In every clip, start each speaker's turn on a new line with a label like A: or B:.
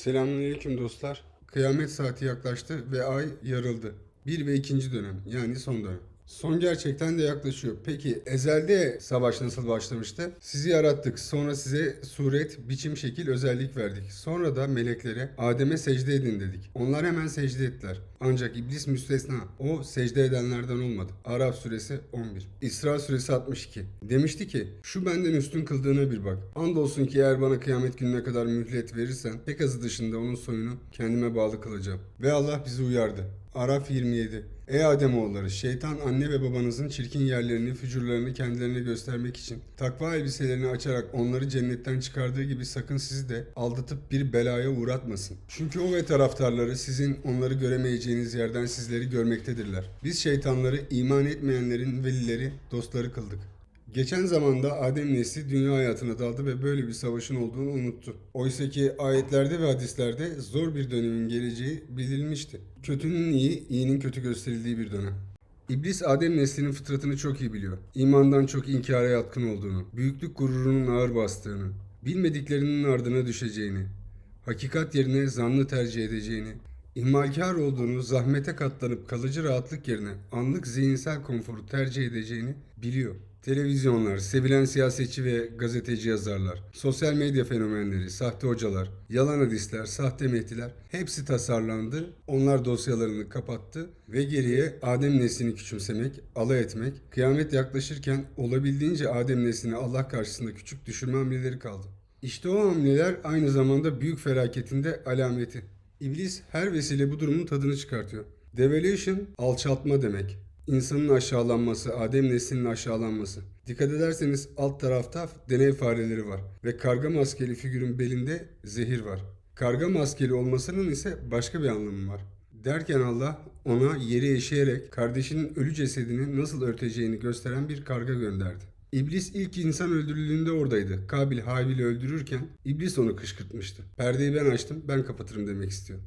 A: Selamünaleyküm dostlar. Kıyamet saati yaklaştı ve ay yarıldı. Bir ve ikinci dönem yani son dönem. Son gerçekten de yaklaşıyor. Peki ezelde savaş nasıl başlamıştı? Sizi yarattık. Sonra size suret, biçim, şekil, özellik verdik. Sonra da meleklere Adem'e secde edin dedik. Onlar hemen secde ettiler. Ancak iblis müstesna. O secde edenlerden olmadı. Araf suresi 11. İsra suresi 62. Demişti ki şu benden üstün kıldığına bir bak. Andolsun ki eğer bana kıyamet gününe kadar mühlet verirsen tek azı dışında onun soyunu kendime bağlı kılacağım. Ve Allah bizi uyardı. Araf 27. Ey Ademoğulları şeytan anne ve babanızın çirkin yerlerini, fücurlarını kendilerine göstermek için takva elbiselerini açarak onları cennetten çıkardığı gibi sakın sizi de aldatıp bir belaya uğratmasın. Çünkü o ve taraftarları sizin onları göremeyeceğiniz yerden sizleri görmektedirler. Biz şeytanları iman etmeyenlerin velileri, dostları kıldık. Geçen zamanda Adem nesli dünya hayatına daldı ve böyle bir savaşın olduğunu unuttu. Oysa ki ayetlerde ve hadislerde zor bir dönemin geleceği bildirilmişti. Kötünün iyi, iyinin kötü gösterildiği bir dönem. İblis Adem neslinin fıtratını çok iyi biliyor. İmandan çok inkara yatkın olduğunu, büyüklük gururunun ağır bastığını, bilmediklerinin ardına düşeceğini, hakikat yerine zannı tercih edeceğini, ihmalkar olduğunu, zahmete katlanıp kalıcı rahatlık yerine anlık zihinsel konforu tercih edeceğini biliyor. Televizyonlar, sevilen siyasetçi ve gazeteci yazarlar, sosyal medya fenomenleri, sahte hocalar, yalan hadisler, sahte mehdiler hepsi tasarlandı. Onlar dosyalarını kapattı ve geriye Adem neslini küçümsemek, alay etmek, kıyamet yaklaşırken olabildiğince Adem neslini Allah karşısında küçük düşürme hamleleri kaldı. İşte o hamleler aynı zamanda büyük felaketin de alameti. İblis her vesile bu durumun tadını çıkartıyor. Devaluation alçaltma demek. İnsanın aşağılanması, Adem neslinin aşağılanması. Dikkat ederseniz alt tarafta deney fareleri var ve karga maskeli figürün belinde zehir var. Karga maskeli olmasının ise başka bir anlamı var. Derken Allah ona yeri eşeyerek kardeşinin ölü cesedini nasıl örteceğini gösteren bir karga gönderdi. İblis ilk insan öldürüldüğünde oradaydı. Kabil Habil'i öldürürken İblis onu kışkırtmıştı. Perdeyi ben açtım, ben kapatırım demek istiyor.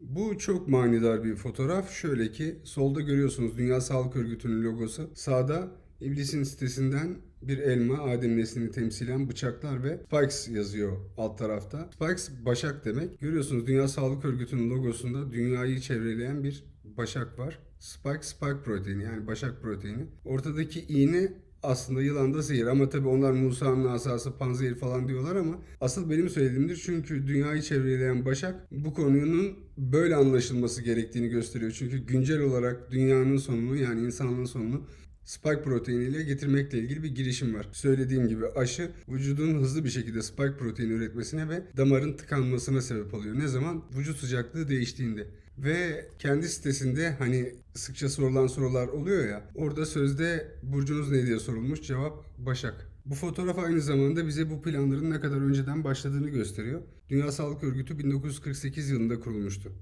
A: Bu çok manidar bir fotoğraf. Şöyle ki solda görüyorsunuz Dünya Sağlık Örgütü'nün logosu. Sağda iblisin sitesinden bir elma Adem neslini temsilen bıçaklar ve Spikes yazıyor alt tarafta. Spikes başak demek. Görüyorsunuz Dünya Sağlık Örgütü'nün logosunda dünyayı çevreleyen bir başak var. Spike, spike proteini yani başak proteini. Ortadaki iğne aslında yılanda zehir ama tabi onlar Musa'nın asası panzehir falan diyorlar ama asıl benim söylediğimdir çünkü dünyayı çevreleyen Başak bu konunun böyle anlaşılması gerektiğini gösteriyor. Çünkü güncel olarak dünyanın sonunu yani insanlığın sonunu spike proteiniyle getirmekle ilgili bir girişim var. Söylediğim gibi aşı vücudun hızlı bir şekilde spike proteini üretmesine ve damarın tıkanmasına sebep oluyor. Ne zaman? Vücut sıcaklığı değiştiğinde. Ve kendi sitesinde hani sıkça sorulan sorular oluyor ya. Orada sözde burcunuz ne diye sorulmuş. Cevap Başak. Bu fotoğraf aynı zamanda bize bu planların ne kadar önceden başladığını gösteriyor. Dünya Sağlık Örgütü 1948 yılında kurulmuştu.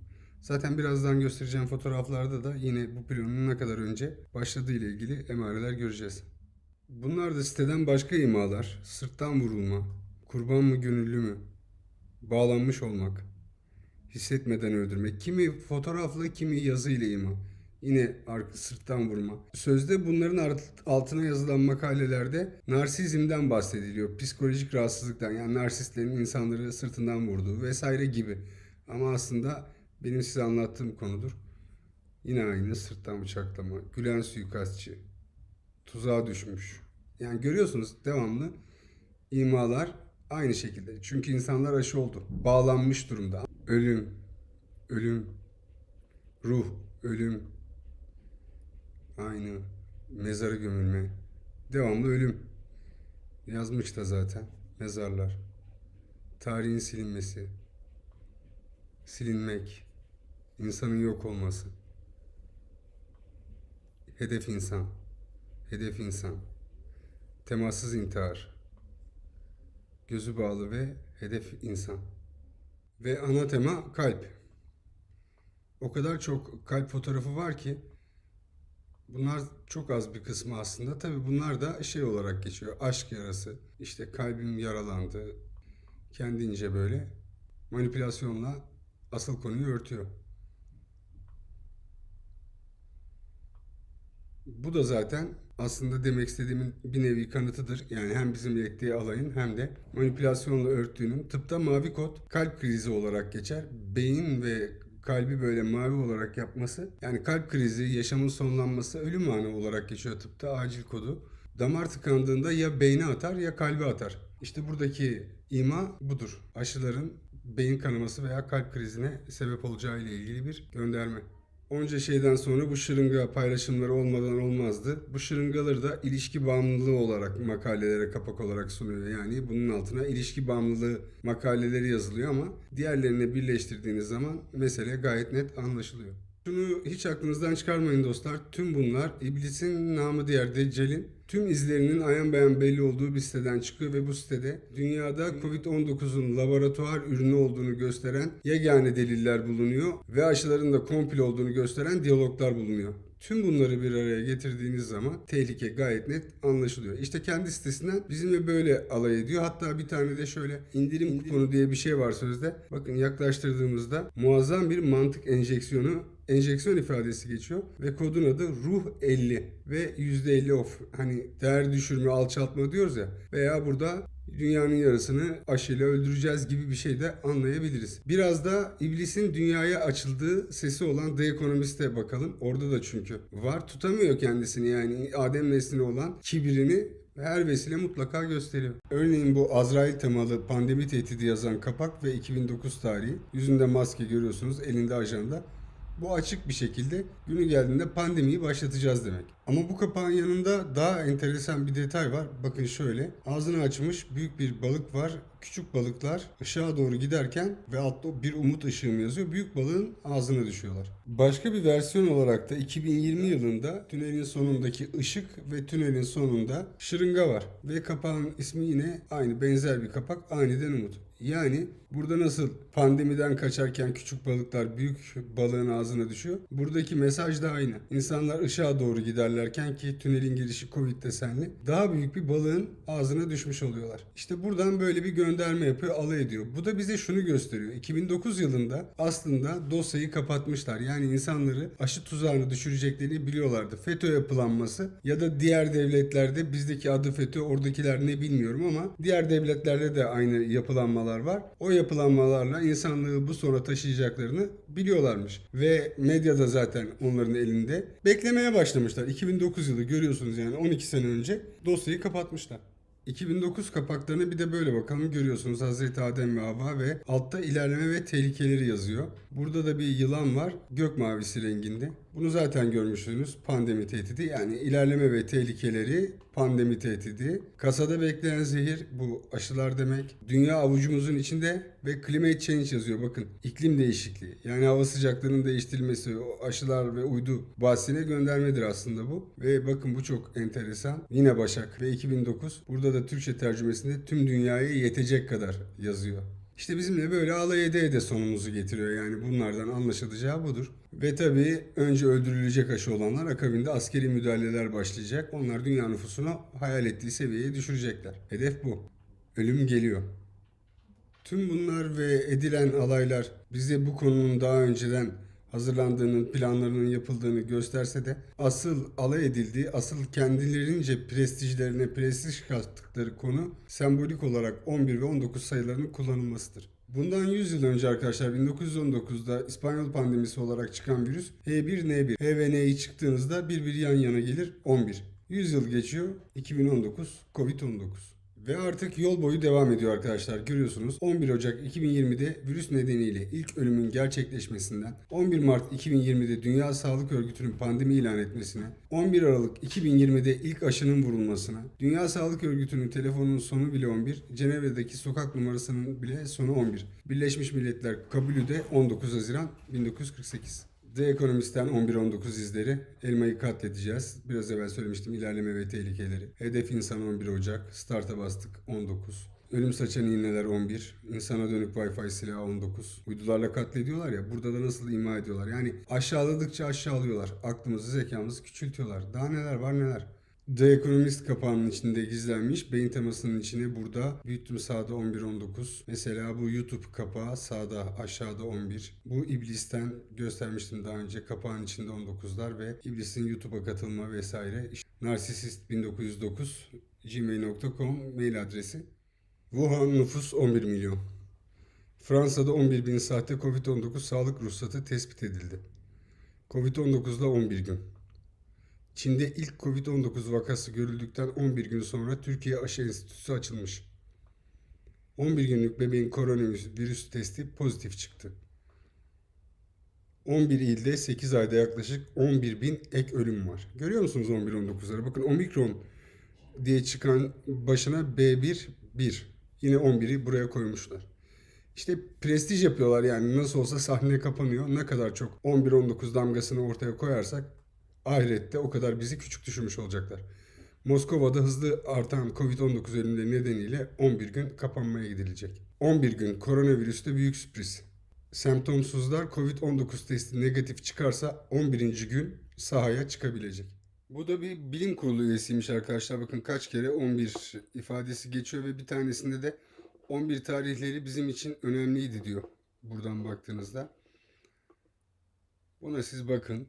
A: Zaten birazdan göstereceğim fotoğraflarda da yine bu planın ne kadar önce başladığı ile ilgili emareler göreceğiz. Bunlar da siteden başka imalar. Sırttan vurulma, kurban mı gönüllü mü, bağlanmış olmak, hissetmeden öldürmek. Kimi fotoğrafla, kimi yazı ile ima. Yine arka sırttan vurma. Sözde bunların altına yazılan makalelerde narsizmden bahsediliyor. Psikolojik rahatsızlıktan yani narsistlerin insanları sırtından vurduğu vesaire gibi. Ama aslında benim size anlattığım konudur. Yine aynı sırttan bıçaklama, gülen suikastçı, tuzağa düşmüş. Yani görüyorsunuz devamlı imalar aynı şekilde. Çünkü insanlar aşı oldu. Bağlanmış durumda. Ölüm, ölüm, ruh, ölüm. Aynı. Mezara gömülme. Devamlı ölüm. Yazmış da zaten. Mezarlar. Tarihin silinmesi. Silinmek. insanın yok olması. Hedef insan. Hedef insan. Temassız intihar. Gözü bağlı ve hedef insan. Ve ana tema kalp. O kadar çok kalp fotoğrafı var ki bunlar çok az bir kısmı aslında. Tabii bunlar da şey olarak geçiyor. Aşk yarası. İşte kalbim yaralandı. Kendince böyle manipülasyonla asıl konuyu örtüyor. Bu da zaten aslında demek istediğimin bir nevi kanıtıdır. Yani hem bizim ettiği alayın hem de manipülasyonla örttüğünün tıpta mavi kod kalp krizi olarak geçer. Beyin ve kalbi böyle mavi olarak yapması yani kalp krizi, yaşamın sonlanması ölüm anı olarak geçiyor tıpta acil kodu. Damar tıkandığında ya beyne atar ya kalbe atar. İşte buradaki ima budur. Aşıların beyin kanaması veya kalp krizine sebep olacağı ile ilgili bir gönderme. Onca şeyden sonra bu şırınga paylaşımları olmadan olmazdı. Bu şırıngaları da ilişki bağımlılığı olarak makalelere kapak olarak sunuyor. Yani bunun altına ilişki bağımlılığı makaleleri yazılıyor ama diğerlerine birleştirdiğiniz zaman mesele gayet net anlaşılıyor. Şunu hiç aklınızdan çıkarmayın dostlar. Tüm bunlar iblisin namı diğer Deccal'in tüm izlerinin ayan beyan belli olduğu bir siteden çıkıyor ve bu sitede dünyada Covid-19'un laboratuvar ürünü olduğunu gösteren yegane deliller bulunuyor ve aşıların da komplo olduğunu gösteren diyaloglar bulunuyor. Tüm bunları bir araya getirdiğiniz zaman tehlike gayet net anlaşılıyor. İşte kendi sitesinden bizimle böyle alay ediyor. Hatta bir tane de şöyle indirim kuponu diye bir şey var sözde. Bakın yaklaştırdığımızda muazzam bir mantık enjeksiyonu enjeksiyon ifadesi geçiyor ve kodun adı ruh 50 ve %50 off. Hani değer düşürme, alçaltma diyoruz ya veya burada dünyanın yarısını aşıyla öldüreceğiz gibi bir şey de anlayabiliriz. Biraz da iblisin dünyaya açıldığı sesi olan The Economist'e bakalım. Orada da çünkü var. Tutamıyor kendisini yani Adem nesline olan kibrini her vesile mutlaka gösteriyor. Örneğin bu Azrail temalı pandemi tehdidi yazan kapak ve 2009 tarihi. Yüzünde maske görüyorsunuz, elinde ajanda. Bu açık bir şekilde günü geldiğinde pandemiyi başlatacağız demek. Ama bu kapağın yanında daha enteresan bir detay var. Bakın şöyle. Ağzını açmış büyük bir balık var. Küçük balıklar ışığa doğru giderken ve altta bir umut ışığım yazıyor. Büyük balığın ağzına düşüyorlar. Başka bir versiyon olarak da 2020 yılında tünelin sonundaki ışık ve tünelin sonunda şırınga var. Ve kapağın ismi yine aynı benzer bir kapak aniden umut. Yani burada nasıl pandemiden kaçarken küçük balıklar büyük balığın ağzına düşüyor. Buradaki mesaj da aynı. İnsanlar ışığa doğru giderlerken ki tünelin girişi Covid desenli daha büyük bir balığın ağzına düşmüş oluyorlar. İşte buradan böyle bir gönderme yapıyor, alay ediyor. Bu da bize şunu gösteriyor. 2009 yılında aslında dosyayı kapatmışlar. Yani insanları aşı tuzağına düşüreceklerini biliyorlardı. FETÖ yapılanması ya da diğer devletlerde bizdeki adı FETÖ oradakiler ne bilmiyorum ama diğer devletlerde de aynı yapılanmalar var. O yapılanmalarla insanlığı bu sona taşıyacaklarını biliyorlarmış. Ve medyada zaten onların elinde. Beklemeye başlamışlar. 2009 yılı görüyorsunuz yani 12 sene önce dosyayı kapatmışlar. 2009 kapaklarına bir de böyle bakalım görüyorsunuz Hazreti Adem ve Havva ve altta ilerleme ve tehlikeleri yazıyor. Burada da bir yılan var gök mavisi renginde. Bunu zaten görmüşsünüz pandemi tehdidi yani ilerleme ve tehlikeleri pandemi tehdidi. Kasada bekleyen zehir bu aşılar demek. Dünya avucumuzun içinde ve climate change yazıyor bakın iklim değişikliği. Yani hava sıcaklığının değiştirilmesi o aşılar ve uydu bahsine göndermedir aslında bu. Ve bakın bu çok enteresan. Yine Başak ve 2009 burada da Türkçe tercümesinde tüm dünyaya yetecek kadar yazıyor. İşte bizimle böyle alay ede ede sonumuzu getiriyor yani bunlardan anlaşılacağı budur. Ve tabii önce öldürülecek aşı olanlar akabinde askeri müdahaleler başlayacak. Onlar dünya nüfusunu hayal ettiği seviyeye düşürecekler. Hedef bu. Ölüm geliyor. Tüm bunlar ve edilen alaylar bize bu konunun daha önceden hazırlandığının, planlarının yapıldığını gösterse de asıl alay edildiği, asıl kendilerince prestijlerine prestij kattıkları konu sembolik olarak 11 ve 19 sayılarının kullanılmasıdır. Bundan 100 yıl önce arkadaşlar 1919'da İspanyol pandemisi olarak çıkan virüs H1N1, H ve N'yi çıktığınızda bir bir yan yana gelir 11. 100 yıl geçiyor 2019 Covid-19. Ve artık yol boyu devam ediyor arkadaşlar. Görüyorsunuz 11 Ocak 2020'de virüs nedeniyle ilk ölümün gerçekleşmesinden 11 Mart 2020'de Dünya Sağlık Örgütü'nün pandemi ilan etmesine 11 Aralık 2020'de ilk aşının vurulmasına Dünya Sağlık Örgütü'nün telefonunun sonu bile 11 Cenevre'deki sokak numarasının bile sonu 11 Birleşmiş Milletler kabulü de 19 Haziran 1948 The Economist'ten 11-19 izleri. Elmayı katledeceğiz. Biraz evvel söylemiştim ilerleme ve tehlikeleri. Hedef insan 11 Ocak. Start'a bastık 19. Ölüm saçan iğneler 11. İnsana dönük Wi-Fi silahı 19. Uydularla katlediyorlar ya. Burada da nasıl ima ediyorlar. Yani aşağıladıkça aşağılıyorlar. Aklımızı zekamızı küçültüyorlar. Daha neler var neler. The Economist kapağının içinde gizlenmiş. Beyin temasının içine burada büyüttüm sağda 11-19. Mesela bu YouTube kapağı sağda aşağıda 11. Bu iblisten göstermiştim daha önce kapağın içinde 19'lar ve iblisin YouTube'a katılma vesaire. İşte Narsisist1909 gmail.com mail adresi. Wuhan nüfus 11 milyon. Fransa'da 11 bin saatte Covid-19 sağlık ruhsatı tespit edildi. Covid-19'da 11 gün. Çin'de ilk Covid-19 vakası görüldükten 11 gün sonra Türkiye Aşı Enstitüsü açılmış. 11 günlük bebeğin koronavirüs testi pozitif çıktı. 11 ilde 8 ayda yaklaşık 11 bin ek ölüm var. Görüyor musunuz 11-19'ları? Bakın omikron diye çıkan başına B1 1. Yine 11'i buraya koymuşlar. İşte prestij yapıyorlar yani nasıl olsa sahne kapanıyor. Ne kadar çok 11-19 damgasını ortaya koyarsak ahirette o kadar bizi küçük düşürmüş olacaklar. Moskova'da hızlı artan Covid-19 ölümleri nedeniyle 11 gün kapanmaya gidilecek. 11 gün koronavirüste büyük sürpriz. Semptomsuzlar Covid-19 testi negatif çıkarsa 11. gün sahaya çıkabilecek. Bu da bir bilim kurulu üyesiymiş arkadaşlar. Bakın kaç kere 11 ifadesi geçiyor ve bir tanesinde de 11 tarihleri bizim için önemliydi diyor. Buradan baktığınızda. Buna siz bakın.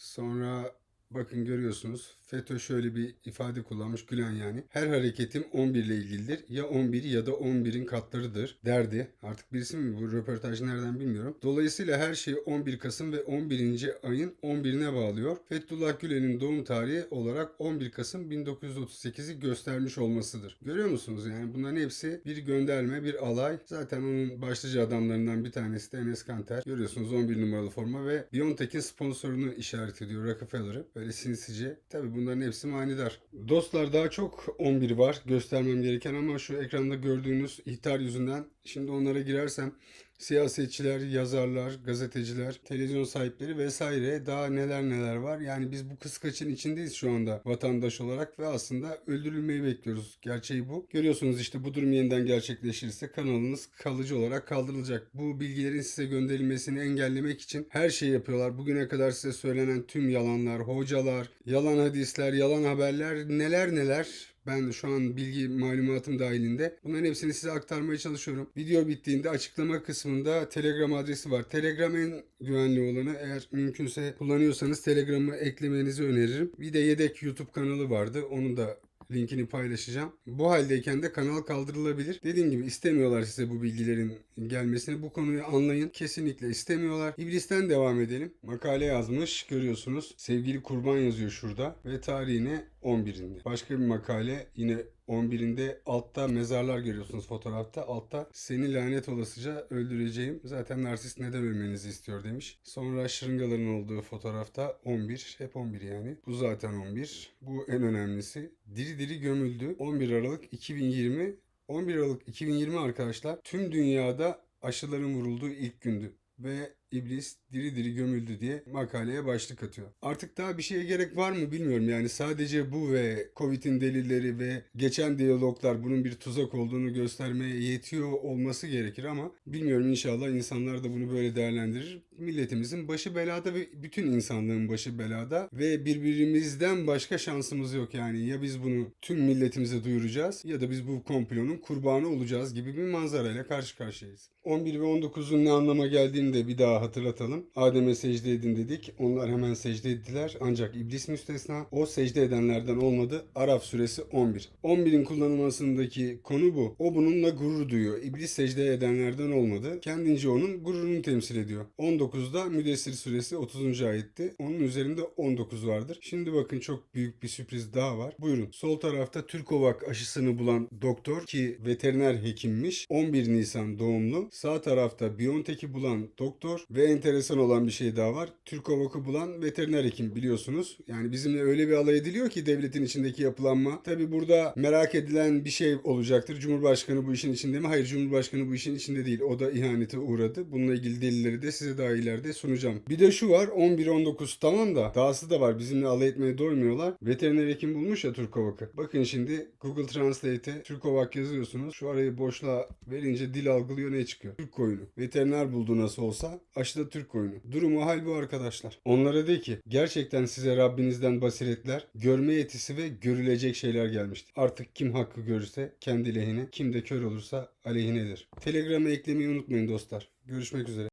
A: Sonra bakın görüyorsunuz FETÖ şöyle bir ifade kullanmış Gülen yani. Her hareketim 11 ile ilgilidir. Ya 11 ya da 11'in katlarıdır derdi. Artık birisi mi bu röportaj nereden bilmiyorum. Dolayısıyla her şeyi 11 Kasım ve 11. ayın 11'ine bağlıyor. Fethullah Gülen'in doğum tarihi olarak 11 Kasım 1938'i göstermiş olmasıdır. Görüyor musunuz yani bunların hepsi bir gönderme, bir alay. Zaten onun başlıca adamlarından bir tanesi de Enes Kanter. Görüyorsunuz 11 numaralı forma ve Biontech'in sponsorunu işaret ediyor Rockefeller'ı. Böyle sinsice. Tabi bunların hepsi manidar. Dostlar daha çok 11 var göstermem gereken ama şu ekranda gördüğünüz ihtar yüzünden şimdi onlara girersem siyasetçiler, yazarlar, gazeteciler, televizyon sahipleri vesaire daha neler neler var. Yani biz bu kıskaçın içindeyiz şu anda vatandaş olarak ve aslında öldürülmeyi bekliyoruz. Gerçeği bu. Görüyorsunuz işte bu durum yeniden gerçekleşirse kanalınız kalıcı olarak kaldırılacak. Bu bilgilerin size gönderilmesini engellemek için her şeyi yapıyorlar. Bugüne kadar size söylenen tüm yalanlar, hocalar, yalan hadisler, yalan haberler neler neler ben şu an bilgi malumatım dahilinde bunların hepsini size aktarmaya çalışıyorum. Video bittiğinde açıklama kısmında Telegram adresi var. Telegram en güvenli olanı. Eğer mümkünse kullanıyorsanız Telegram'ı eklemenizi öneririm. Bir de yedek YouTube kanalı vardı. Onu da linkini paylaşacağım. Bu haldeyken de kanal kaldırılabilir. Dediğim gibi istemiyorlar size bu bilgilerin gelmesini. Bu konuyu anlayın. Kesinlikle istemiyorlar. İblisten devam edelim. Makale yazmış görüyorsunuz. Sevgili kurban yazıyor şurada ve tarihine 11'inde. Başka bir makale yine 11'inde altta mezarlar görüyorsunuz fotoğrafta. Altta seni lanet olasıca öldüreceğim. Zaten narsist neden ölmenizi istiyor demiş. Sonra şırıngaların olduğu fotoğrafta 11. Hep 11 yani. Bu zaten 11. Bu en önemlisi. Diri diri gömüldü. 11 Aralık 2020. 11 Aralık 2020 arkadaşlar tüm dünyada aşıların vurulduğu ilk gündü ve iblis diri diri gömüldü diye makaleye başlık atıyor. Artık daha bir şeye gerek var mı bilmiyorum. Yani sadece bu ve Covid'in delilleri ve geçen diyaloglar bunun bir tuzak olduğunu göstermeye yetiyor olması gerekir ama bilmiyorum inşallah insanlar da bunu böyle değerlendirir. Milletimizin başı belada ve bütün insanlığın başı belada ve birbirimizden başka şansımız yok yani. Ya biz bunu tüm milletimize duyuracağız ya da biz bu komplonun kurbanı olacağız gibi bir manzarayla karşı karşıyayız. 11 ve 19'un ne anlama geldiğini de bir daha hatırlatalım. Adem'e secde edin dedik. Onlar hemen secde ettiler. Ancak iblis müstesna. O secde edenlerden olmadı. Araf suresi 11. 11'in kullanılmasındaki konu bu. O bununla gurur duyuyor. İblis secde edenlerden olmadı. Kendince onun gururunu temsil ediyor. 19'da Müdessir suresi 30. ayetti. Onun üzerinde 19 vardır. Şimdi bakın çok büyük bir sürpriz daha var. Buyurun. Sol tarafta Türkovak aşısını bulan doktor ki veteriner hekimmiş. 11 Nisan doğumlu. Sağ tarafta Biontech'i bulan doktor ve enteresan olan bir şey daha var. Türkovak'ı bulan veteriner hekim biliyorsunuz. Yani bizimle öyle bir alay ediliyor ki devletin içindeki yapılanma. Tabi burada merak edilen bir şey olacaktır. Cumhurbaşkanı bu işin içinde mi? Hayır Cumhurbaşkanı bu işin içinde değil. O da ihanete uğradı. Bununla ilgili delilleri de size daha ileride sunacağım. Bir de şu var 11-19 tamam da dahası da var. Bizimle alay etmeye doymuyorlar. Veteriner hekim bulmuş ya Türkovak'ı. Bakın şimdi Google Translate'e Türkovak yazıyorsunuz. Şu arayı boşluğa verince dil algılıyor ne çıkıyor? Türk koyunu. Veteriner buldu nasıl olsa. Aşıda Türk koyunu. Durumu hal bu arkadaşlar. Onlara de ki gerçekten size Rabbinizden basiretler, görme yetisi ve görülecek şeyler gelmiştir. Artık kim hakkı görürse kendi lehine, kim de kör olursa aleyhinedir. Telegram'a eklemeyi unutmayın dostlar. Görüşmek üzere.